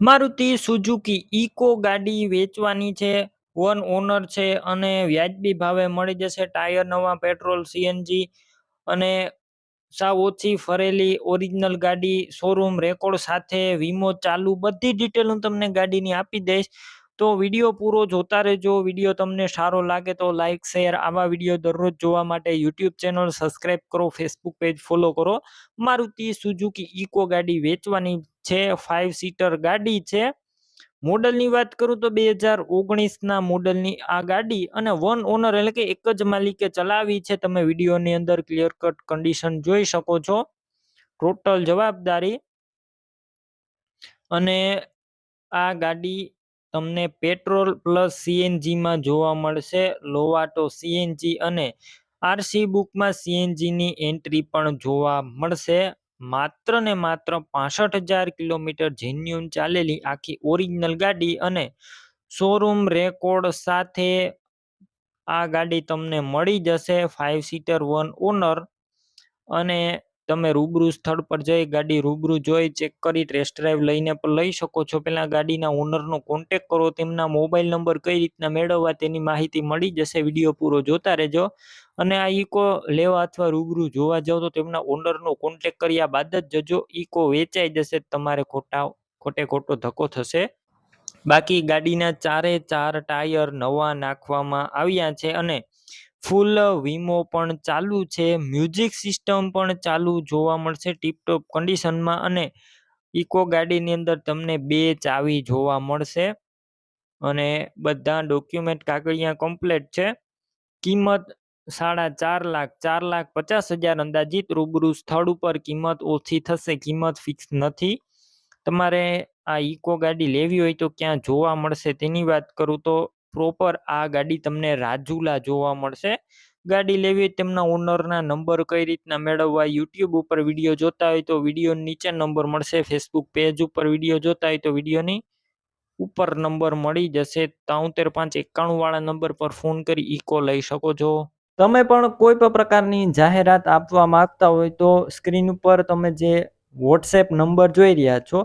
Maruti Suzuki eco ગાડી વેચવાની છે, વન ઓનર છે અને વ્યાજબી ભાવે મળી જશે ટાયર, નવા પેટ્રોલ, સીએનજી અને સાવ ઓછી ફરેલી ઓરિજિનલ ગાડી શોરૂમ રેકોર્ડ સાથે, વીમો ચાલુ, બધી ડિટેલ હું તમને ગાડીની આપી દઈશ. તો વીડિયો પૂરો જોતા રહેજો. વીડિયો તમને સારો લાગે તો લાઇક શેર આવા વીડિયો દરરોજ જોવા માટે યુટ્યુબ ચેનલ સબસ્ક્રાઈબ કરો ફેસબુક પેજ ફોલો કરો. મારુતિ સુઝુકી ઇકો ગાડી વેચવાની છે ફાઇવ સીટર ગાડી છે. મોડલની વાત કરું તો બે હજાર ઓગણીસના મોડલની આ ગાડી અને વન ઓનર એટલે કે એક જ માલિકે ચલાવી છે. તમે વિડીયોની અંદર ક્લિયર કટ કન્ડિશન જોઈ શકો છો. ટોટલ જવાબદારી અને આ ગાડી તમને પેટ્રોલ પ્લસ સીએનજીમાં જોવા મળશે. લોવાટો સીએનજી અને આરસી બુકમાં સીએનજીની એન્ટ્રી પણ જોવા મળશે. માત્ર ને માત્ર પાસઠ હજાર કિલોમીટર જેન્યુન ચાલેલી આખી ઓરિજિનલ ગાડી અને શોરૂમ રેકોર્ડ સાથે આ ગાડી તમને મળી જશે. ફાઇવ સીટર વન ઓનર અને તમે રૂબરૂ સ્થળ પર જઈ ગાડી રૂબરૂ જોઈ ચેક કરી ટેસ્ટ ડ્રાઈવ લઈને પણ લઈ શકો છો. પહેલાં ગાડીના ઓનરનો કોન્ટેક કરો, તેમના મોબાઈલ નંબર કઈ રીતના મેળવવા તેની માહિતી મળી જશે. વીડિયો પૂરો જોતા રહેજો. અને આ ઇકો લેવા અથવા રૂબરૂ જોવા જાઓ તો તેમના ઓનરનો કોન્ટેક કર્યા બાદ જ જજો. ઇકો વેચાઈ જશે, તમારે ખોટા, ખોટે ખોટો ધક્કો થશે. બાકી ગાડીના ચારે ચાર ટાયર નવા નાખવામાં આવ્યા છે અને ફૂલ વીમો પણ ચાલુ છે. મ્યુઝિક સિસ્ટમ પણ ચાલુ જોવા મળશે ટીપટોપ કન્ડિશનમાં અને ઇકો ગાડીની અંદર તમને બે ચાવી જોવા મળશે. અને બધા ડોક્યુમેન્ટ કાગળિયા કમ્પ્લેટ છે. કિંમત સાડા ચાર લાખ ચાર લાખ પચાસ હજાર અંદાજિત. રૂબરૂ સ્થળ ઉપર કિંમત ઓછી થશે, કિંમત ફિક્સ નથી. તમારે આ ઇકો ગાડી લેવી હોય તો ક્યાં જોવા મળશે તેની વાત કરું તો પ્રોપર આ ગાડી તમને રાજુલા જોવા મળશે. ગાડી લેવી તેમના ઓનરના નંબર કઈ રીતના મેળવવા યુટ્યુબ ઉપર વીડિયો જોતા હોય તો વીડિયો નીચે નંબર મળશે ફેસબુક પેજ ઉપર વીડિયો જોતા હોય તો વિડીયોની ઉપર નંબર મળી જશે. તોતેર પાંચ એકાણું વાળા નંબર પર ફોન કરી ઇકો લઈ શકો છો. તમે પણ કોઈ પણ પ્રકારની જાહેરાત આપવા માંગતા હોય તો સ્ક્રીન ઉપર તમે જે વોટ્સએપ નંબર જોઈ રહ્યા છો